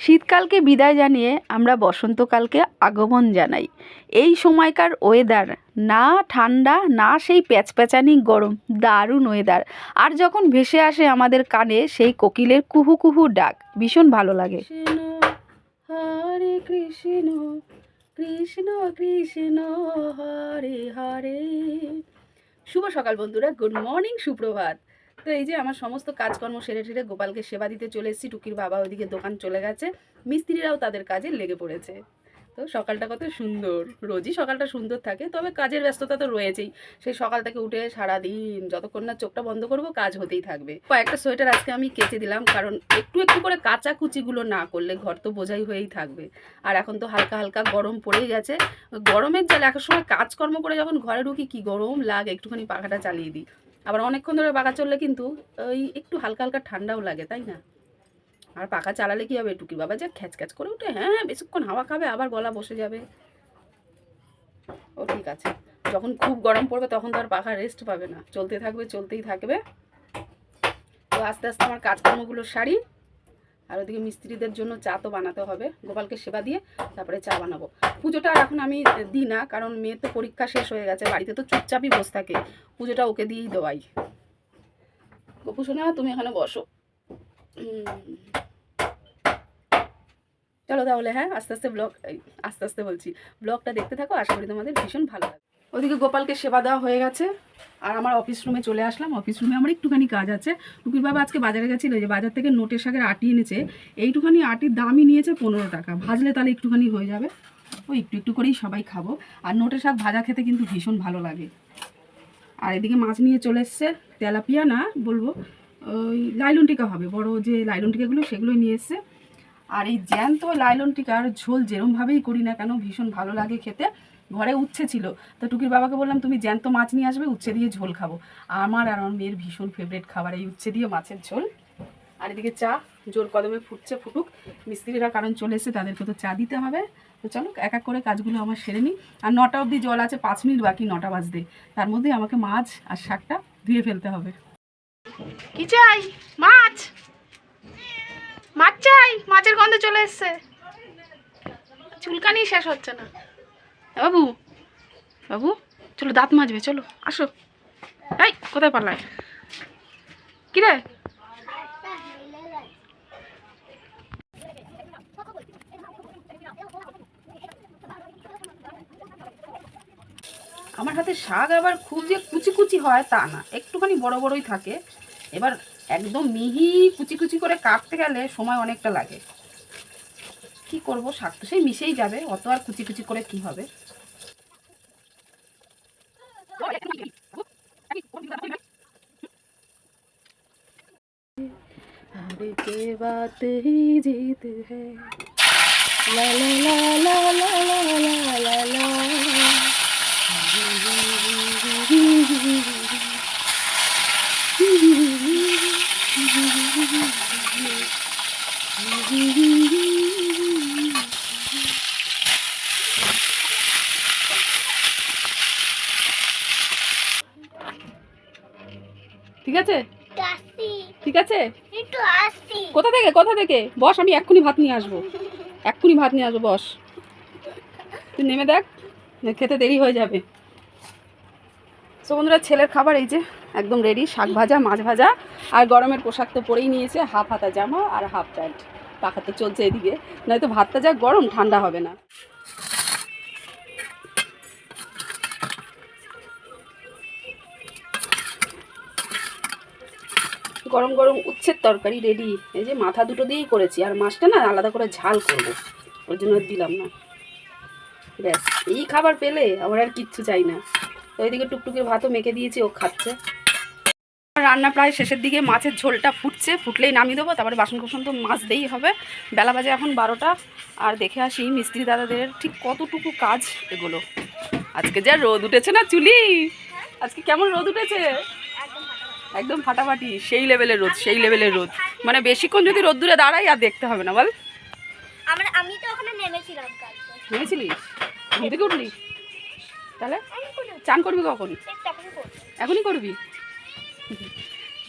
শীতকালকে বিদায় জানিয়ে আমরা বসন্তকালকে আগমন জানাই। এই সময়কার ওয়েদার না ঠান্ডা, না সেই প্যাচপ্যাচানি গরম, দারুণ ওয়েদার আর যখন ভেসে আসে আমাদের কানে সেই কোকিলের কুহু কুহু ডাক, ভীষণ ভালো লাগে। কৃষ্ণ। কৃষ্ণ কৃষ্ণ, হরে হরে। শুভ সকাল বন্ধুরা, গুড মর্নিং, সুপ্রভাত। তো এই যে আমার সমস্ত কাজকর্ম সেরে ঠেরে গোপালকে সেবা দিতে চলে এসেছি, টুকির বাবা ওইদিকে দোকান চলে গেছে, মিস্ত্রিরাও তাদের কাজে লেগে পড়েছে। তো সকালটা কত সুন্দর। রোজই সকালটা সুন্দর থাকে, তবে কাজের ব্যস্ততা তো রয়েছেই। সেই সকাল থেকে উঠে সারাদিন যতক্ষণ না চোখটা বন্ধ করব, কাজ হতেই থাকবে। কয়েকটা সোয়েটার আজকে আমি কেচে দিলাম, কারণ একটু একটু করে কাঁচা কুচিগুলো না করলে ঘর তো বোঝাই হয়েই থাকবে। আর এখন তো হালকা হালকা গরম পড়েই গেছে। গরমের জালে এক সময় কাজকর্ম করে যখন ঘরে ঢুকি, কি গরম লাগে, একটুখানি পাখাটা চালিয়ে দিই। আবার অনেকক্ষণ ধরে বাঘা চললে কিন্তু ওই একটু হালকা হালকা ঠান্ডাও লাগে, তাই না? আর পাখা চালালে কি হবে? টুকির বাবা যা খ্যাচ খ্যাচ করে উঠে হ্যাঁ বেশিক্ষণ হাওয়া খাবে, আবার গলা বসে যাবে। ও ঠিক আছে। যখন খুব গরম পড়বে, তখন তো আর পাখা রেস্ট পাবে না। চলতে থাকবে, চলতেই থাকবে। তো আস্তে আস্তে আমার কাজকর্মগুলো সারি, আর ওদিকে মিস্ত্রিদের জন্য চা তো বানাতে হবে। গোপালকে সেবা দিয়ে তারপরে চা বানাবো। পুজোটা আর এখন আমি দিই না, কারণ মেয়ের তো পরীক্ষা শেষ হয়ে গেছে, বাড়িতে তো চুপচাপই বসে থাকে। পুজোটা ওকে দিয়েই দেওয়াই। গপু শোনা তুমি এখানে বসো। চলো তাহলে হ্যাঁ? আস্তে আস্তে ব্লগ আস্তে আস্তে বলছি। ব্লগটা দেখতে থাকো, আশা করি তোমাদের ভীষণ ভালো লাগে ওদিকে গোপালকে সেবা দেওয়া হয়ে গেছে, আর আমার অফিস রুমে চলে আসলাম। অফিস রুমে আমার একটুখানি কাজ আছে। টুকির বাবা আজকে বাজারে গেছিল যে বাজার থেকে নোটের শাকের আটি এনেছে। এইটুখানি আটির দামই নিয়েছে পনেরো টাকা। ভাজলে তাহলে একটুখানি হয়ে যাবে। ওই একটু একটু করেই সবাই খাব। আর নোটের শাক ভাজা খেতে কিন্তু ভীষণ ভালো লাগে। আর এদিকে মাছ নিয়ে চলে এসছে তেলাপিয়া না, বলব, ওই লাইলন টিকা হবে। বড় যে লাইলন টিকাগুলো সেগুলোই নিয়ে এসছে। আর এই জ্যান্ত লাইলন টিকার ঝোল যেরমভাবেই করি না কেন, ভীষণ ভালো লাগে খেতে। ঘরে উচ্ছে ছিল। তো টুকির বাবাকে বললাম, তুমি জ্যান্ত মাছ নিয়ে আসবে, উচ্ছে দিয়ে ঝোল খাব। আমার আর আমার মেয়ের ভীষণ ফেভারিট খাবার এই উচ্ছে দিয়ে মাছের ঝোল। আর এদিকে চা, জোর কদমে ফুটছে, ফুটুক। মিস্ত্রিরা কারণ চলে এসে তাদেরকে তো চা দিতে হবে। তো চলো, এক এক করে কাজগুলো আমার সেরে নিই। আর নটা অবধি জল আছে, পাঁচ মিনিট বাকি, নটা বাজতে। তার মধ্যে আমাকে মাছ আর শাকটা ধুয়ে ফেলতে হবে। কি চাই? মাছ! মাছ চাই, মাছের গন্ধে চলে এসছে। চুলকানি শেষ হচ্ছে না। বাবু বাবু, চলো দাঁত মাজবে, চলো, আসো। এই, কোথায় পারলায় কিরে? আমার হাতে শাক আবার খুব যে কুচি কুচি হয় তা না, একটুখানি বড় বড়ই থাকে। এবার একদম মিহি কুচি কুচি করে কাটতে গেলে সময় অনেকটা লাগে কি করব শাক তো সেই মিশেই যাবে অত আর কুচি কুচি করে কি হবে हर के बात ही जीत है ला ला ला ला ला ला ला ला ला ঠিক আছে? ঠিক আছে? কোথা থেকে? কোথা থেকে? বস আমি এক্ষুনি ভাত নিয়ে আসব। এক্ষুনি ভাত নিয়ে আসব বস। তুই নেমে দেখ খেতে দেরি হয়ে যাবে। সো বন্ধুরা, ছেলের খাবার এই যে, একদম রেডি শাক ভাজা, মাছ ভাজা, আর গরমের পোশাক তো পরেই নিয়েছে, হাফ হাতা জামা আর হাফ প্যান্ট। পাখা তো চলছে এদিকে, নয়তো ভাতটা যা গরম, ঠান্ডা হবে না। গরম গরম উচ্ছের তরকারি রেডি এই যে মাথা দুটো দিয়েই করেছি, আর মাছটা না আলাদা করে ঝাল করব, ওর জন্য দিলাম না। ব্যাস, এই খাবার পেলে আমার আর কিচ্ছু চাই না। তো ওইদিকে টুকটুকির ভাতও মেখে দিয়েছি ও খাচ্ছে। রান্না প্রায় শেষের দিকে মাছের ঝোলটা ফুটছে ফুটলেই নামিয়ে দেবো তারপরে বাসন কোসন তো মাছ দেই হবে। বেলা বাজে এখন বারোটা আর দেখে আসি মিস্ত্রি দাদাদের ঠিক কতটুকু কাজ এগুলো। আজকে যা রোদ উঠেছে না চুলি? আজকে কেমন রোদ উঠেছে? একদম ফাটাফাটি সেই লেভেলের রোদ সেই লেভেলের রোদ। মানে বেশিক্ষণ যদি রোদ্দুরে দাঁড়াই আর দেখতে হবে না বল। আমি তো ওখানে নেমেছিলাম নেমেছিলিস? ঘুম থেকে উঠলি? তাহলে? চান করবি কখন? এখনই করবি?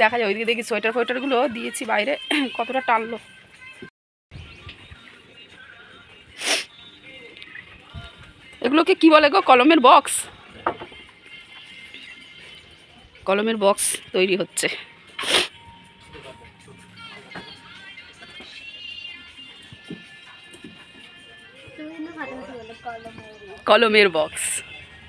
দেখা যায় ওইদিকে দেখি সোয়েটার ফোয়েটারগুলো দিয়েছি বাইরে কতটা টানলো। এগুলোকে কি বলে গো? কলমের বক্স? কলমের বক্স তৈরি হচ্ছে। কলমের বক্স।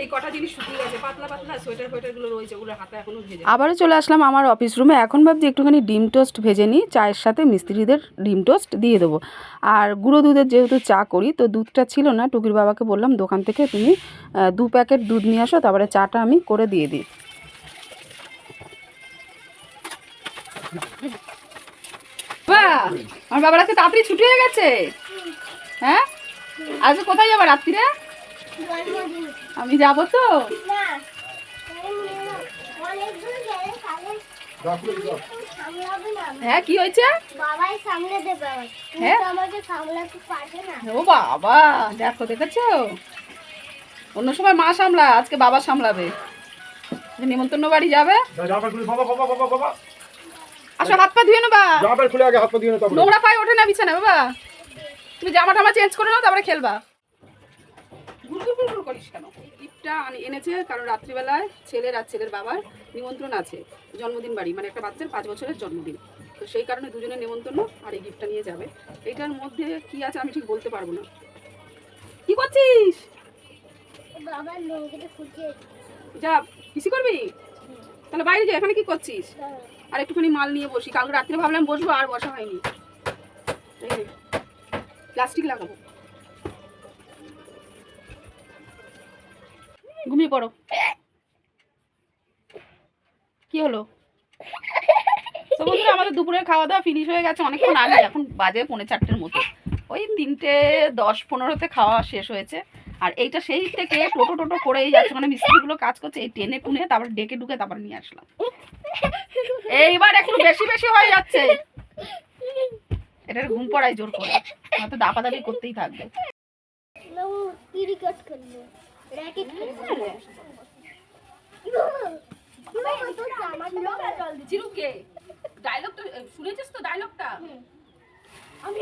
এই কটা জিনিস শুকিয়ে গেছে, পাতলা পাতলা সোয়েটার রয়েছে, ওগুলো হাতে এখনও ভেজে আবারও চলে আসলাম আমার অফিস রুমে। এখন ভাবছি একটুখানি ডিম টোস্ট ভেজে নিই, চায়ের সাথে মিস্ত্রিদের ডিম টোস্ট দিয়ে দেবো। আর গুঁড়ো দুধের যেহেতু চা করি, তো দুধটা ছিল না, টুকির বাবাকে বললাম, দোকান থেকে তুমি দু প্যাকেট দুধ নিয়ে আসো, তারপরে চাটা আমি করে দিয়ে দিই। আমার বাবার আজকে তাড়াতাড়ি ছুটি হয়ে গেছে। হ্যাঁ? আজকে কোথায় যাব রাত্রিরে? আমি যাব তো? হ্যাঁ কি হয়েছে? বাবাই সামলে দেবে হ্যাঁ? আমাকে সামলাতে পারবে না। ও বাবা দেখো দেখেছ? অন্য সময় মা সামলা আজকে বাবা সামলাবে। যে নিমন্ত্রণ বাড়ি যাবে? আসো হাত পা ধুয়ে নেবা। খুলে আগে হাত পা নোংরা পায়ে ওঠে না বিছানা বাবা। তুমি জামা টামা চেঞ্জ করে নাও তারপরে খেলবা। গুলগুল করিস কেন? এই গিফটটা এনেছে কারণ রাত্রিবেলায় ছেলের আর ছেলের বাবার নিমন্ত্রণ আছে জন্মদিন বাড়ি মানে একটা বাচ্চার পাঁচ বছরের জন্মদিন। তো সেই কারণে দুজনের নিমন্ত্রণ আর এই গিফটটা নিয়ে যাবে। এইটার মধ্যে কি আছে আমি ঠিক বলতে পারব না। কি করছিস? যা পিসি করবি? তাহলে বাইরে যা এখানে কি করছিস? আর একটুখানি মাল নিয়ে বসি কালকে রাত্রে ভাবলাম বসবো আর বসা হয়নি। প্লাস্টিক লাগাবো। ঘুমিয়ে পড়ো। কি হলো? বন্ধুরা, আমাদের দুপুরের খাওয়া দাওয়া ফিনিশ হয়ে গেছে অনেকক্ষণ আগে, এখন বাজে পৌনে চারটের মতো। ওই তিনটে দশ পনেরোতে খাওয়া শেষ হয়েছে। আর এইটা সেই থেকে টোটো টোটো করেই যাচ্ছে মানে মিস্ত্রিগুলো কাজ করছে, এই টেনে টুনে তারপর ডেকে ডুকে তারপর নিয়ে আসলাম। এইবার একটু বেশি বেশি হয়ে যাচ্ছে। এটার ঘুম পড়ায় জোর করে। হয়তো দাপাদাপি করতেই থাকবে। ডায়লগটা শুনেছিস তো ডায়লগটা আমি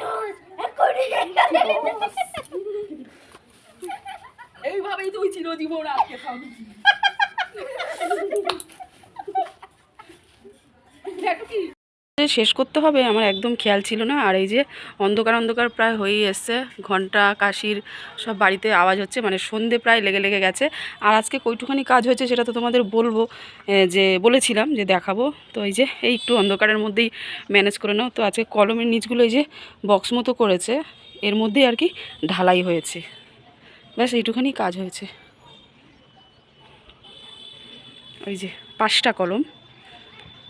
এইভাবেই তুই চিরজীবন আজকে থাকবি। শেষ করতে হবে, আমার একদম খেয়াল ছিল না। আর এই যে অন্ধকার অন্ধকার প্রায় হয়েই এসছে। ঘণ্টা, কাশির সব বাড়িতে আওয়াজ হচ্ছে মানে সন্ধে প্রায় লেগে লেগে গেছে। আর আজকে কইটুখানি কাজ হয়েছে, সেটা তো তোমাদের বলব যে বলেছিলাম যে দেখাবো। তো এই যে, এই একটু অন্ধকারের মধ্যেই ম্যানেজ করে নাও। তো আজকে কলমের নিচগুলো এই যে বক্স মতো করেছে, এর মধ্যেই আর কি ঢালাই হয়েছে। ব্যাস, এইটুখানি কাজ হয়েছে। ওই যে, পাঁচটা কলম।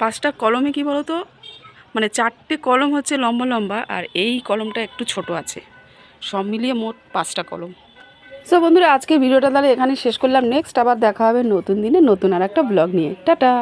পাঁচটা কলমে কি বলো তো মানে চারটে কলম হচ্ছে লম্বা লম্বা আর এই কলমটা একটু ছোট আছে। সব মিলিয়ে মোট পাঁচটা কলম। সো বন্ধুরা আজকে ভিডিওটা তাহলে এখানে শেষ করলাম। নেক্সট আবার দেখা হবে নতুন দিনে নতুন আর একটা ব্লগ নিয়ে। টাটা!